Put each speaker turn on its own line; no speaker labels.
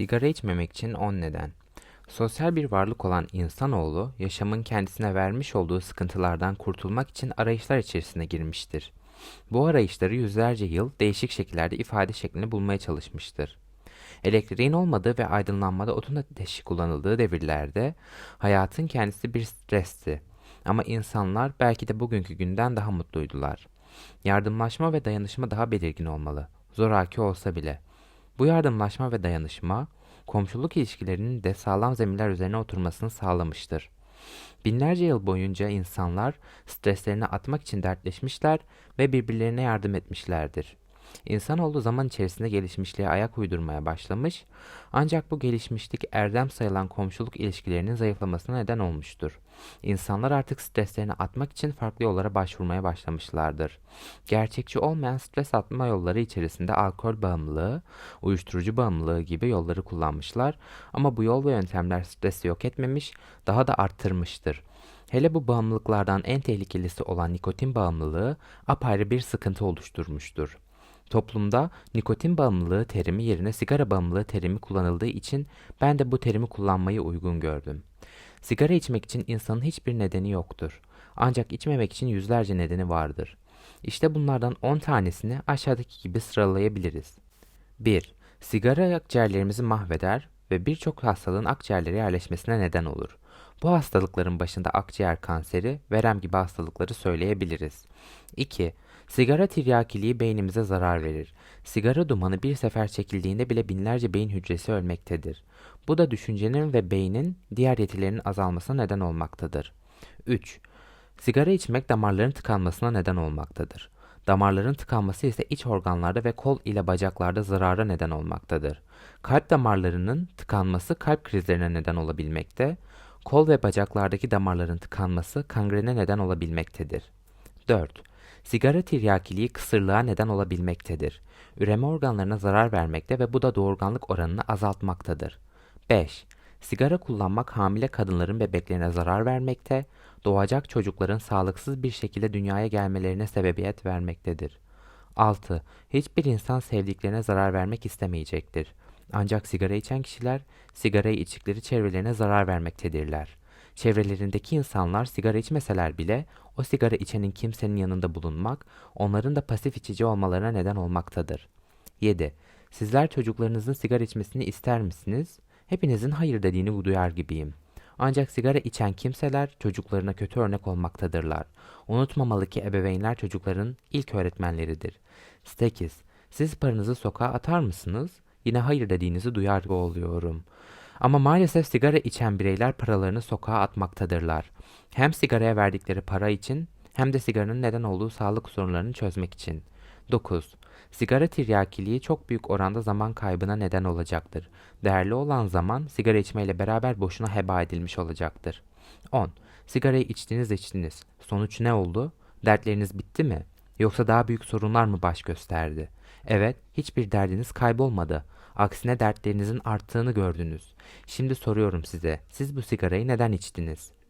Sigara içmemek için 10 neden. Sosyal bir varlık olan insanoğlu, yaşamın kendisine vermiş olduğu sıkıntılardan kurtulmak için arayışlar içerisine girmiştir. Bu arayışları yüzlerce yıl değişik şekillerde ifade şeklini bulmaya çalışmıştır. Elektriğin olmadığı ve aydınlanmada otun ateşi kullanıldığı devirlerde hayatın kendisi bir stresti. Ama insanlar belki de bugünkü günden daha mutluydular. Yardımlaşma ve dayanışma daha belirgin olmalı, zoraki olsa bile. Bu yardımlaşma ve dayanışma, komşuluk ilişkilerinin de sağlam zeminler üzerine oturmasını sağlamıştır. Binlerce yıl boyunca insanlar streslerini atmak için dertleşmişler ve birbirlerine yardım etmişlerdir. İnsanoğlu zaman içerisinde gelişmişliğe ayak uydurmaya başlamış, ancak bu gelişmişlik erdem sayılan komşuluk ilişkilerinin zayıflamasına neden olmuştur. İnsanlar artık streslerini atmak için farklı yollara başvurmaya başlamışlardır. Gerçekçi olmayan stres atma yolları içerisinde alkol bağımlılığı, uyuşturucu bağımlılığı gibi yolları kullanmışlar ama bu yol ve yöntemler stresi yok etmemiş, daha da arttırmıştır. Hele bu bağımlılıklardan en tehlikelisi olan nikotin bağımlılığı apayrı bir sıkıntı oluşturmuştur. Toplumda nikotin bağımlılığı terimi yerine sigara bağımlılığı terimi kullanıldığı için ben de bu terimi kullanmayı uygun gördüm. Sigara içmek için insanın hiçbir nedeni yoktur. Ancak içmemek için yüzlerce nedeni vardır. İşte bunlardan 10 tanesini aşağıdaki gibi sıralayabiliriz. 1. Sigara akciğerlerimizi mahveder ve birçok hastalığın akciğerlere yerleşmesine neden olur. Bu hastalıkların başında akciğer kanseri, verem gibi hastalıkları söyleyebiliriz. 2. Sigara tiryakiliği beynimize zarar verir. Sigara dumanı bir sefer çekildiğinde bile binlerce beyin hücresi ölmektedir. Bu da düşüncenin ve beynin diğer yetilerinin azalmasına neden olmaktadır. 3. Sigara içmek damarların tıkanmasına neden olmaktadır. Damarların tıkanması ise iç organlarda ve kol ile bacaklarda zarara neden olmaktadır. Kalp damarlarının tıkanması kalp krizlerine neden olabilmekte, kol ve bacaklardaki damarların tıkanması kangrene neden olabilmektedir. 4. Sigara tiryakiliği kısırlığa neden olabilmektedir. Üreme organlarına zarar vermekte ve bu da doğurganlık oranını azaltmaktadır. 5. Sigara kullanmak hamile kadınların bebeklerine zarar vermekte, doğacak çocukların sağlıksız bir şekilde dünyaya gelmelerine sebebiyet vermektedir. 6. Hiçbir insan sevdiklerine zarar vermek istemeyecektir. Ancak sigara içen kişiler sigarayı içtikleri çevrelerine zarar vermektedirler. Çevrelerindeki insanlar sigara içmeseler bile o sigara içenin kimsenin yanında bulunmak, onların da pasif içici olmalarına neden olmaktadır. 7. Sizler çocuklarınızın sigara içmesini ister misiniz? Hepinizin hayır dediğini duyar gibiyim. Ancak sigara içen kimseler çocuklarına kötü örnek olmaktadırlar. Unutmamalı ki ebeveynler çocukların ilk öğretmenleridir. 8. Siz paranızı sokağa atar mısınız? Yine hayır dediğinizi duyar oluyorum. Ama maalesef sigara içen bireyler paralarını sokağa atmaktadırlar. Hem sigaraya verdikleri para için hem de sigaranın neden olduğu sağlık sorunlarını çözmek için. 9. Sigara tiryakiliği çok büyük oranda zaman kaybına neden olacaktır. Değerli olan zaman sigara içmeyle beraber boşuna heba edilmiş olacaktır. 10. Sigarayı içtiniz içtiniz. Sonuç ne oldu? Dertleriniz bitti mi? Yoksa daha büyük sorunlar mı baş gösterdi? Evet, hiçbir derdiniz kaybolmadı. Aksine dertlerinizin arttığını gördünüz. Şimdi soruyorum size, siz bu sigarayı neden içtiniz?